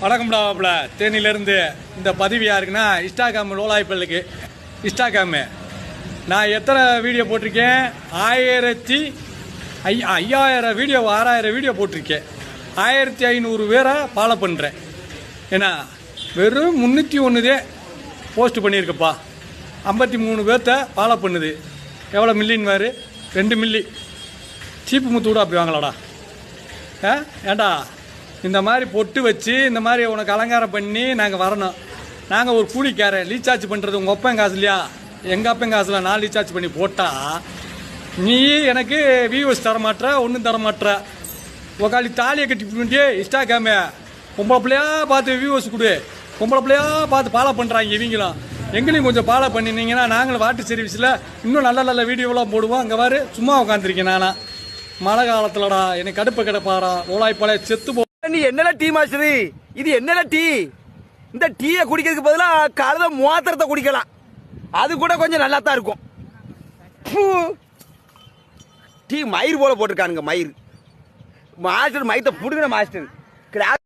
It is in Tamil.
வணக்கம்டாப்பில் தேனியிலேருந்து இந்த பதிவு யாருக்குன்னா இன்ஸ்டாகிராம் லோலாய்ப்பல்லுக்கு இன்ஸ்டாகிராமு. நான் எத்தனை வீடியோ போட்டிருக்கேன்? ஆயிரத்தி ஐ ஐயாயிரம் வீடியோ ஆறாயிரம் வீடியோ போட்டிருக்கேன். ஆயிரத்தி ஐநூறு பேரை ஃபாலோ பண்ணுறேன் ஏன்னா வெறும் முந்நூற்றி ஒன்றுதே போஸ்ட் பண்ணியிருக்கப்பா. ஐம்பத்தி மூணு பேர்த்த ஃபாலோ பண்ணுது. எவ்வளோ மில்லின்னு வேறு ரெண்டு மில்லி சீப்பு முத்து கூட அப்படி வாங்கலாடா. ஆ? ஏண்டா இந்த மாதிரி பொட்டு வச்சு இந்த மாதிரி உனக்கு அலங்காரம் பண்ணி நாங்கள் வரணும். நாங்கள் ஒரு கூலிக்காரன். ரீசார்ஜ் பண்ணுறது உங்கள் அப்பன் காசு இல்லையா? எங்கள் அப்பன் காசில் நான் ரீசார்ஜ் பண்ணி போட்டால் நீ எனக்கு வியூஸ் தரமாட்ற ஒன்றும் தரமாட்ற. உக்காளி தாலியை கட்டி பண்ணிட்டு இன்ஸ்டாகிராமே. பொம்பளை பிள்ளையா பார்த்து வியூஸ் கொடு. பொம்பளை பிள்ளையா பார்த்து பாலா பண்ணுறாங்க இவங்களும். எங்களையும் கொஞ்சம் பாலா பண்ணினீங்கன்னா நாங்களும் வாட்டர் சர்வீஸில் இன்னும் நல்ல நல்ல வீடியோலாம் போடுவோம். அங்கே வேறு சும்மா உட்காந்துருக்கேன் நானா. மழை காலத்துலடா எனக்கு கடுப்பு கிடப்பாரா ஓலாய்ப்பாளைய செத்து போ நீ என்னடா டீ மாஸ்டர்? இது என்னடா டீ? இந்த டீயை குடிக்கிறதுக்கு பதிலாக கழுத மோத்திரத்தை குடிக்கலாம். அது கூட கொஞ்சம் நல்லா தான் இருக்கும் டீ மயிர் போல போட்டிருக்கானுங்க மயிர். மாஸ்டர் மயத்தை புடுங்கின மாஸ்டர். கிளாஸ்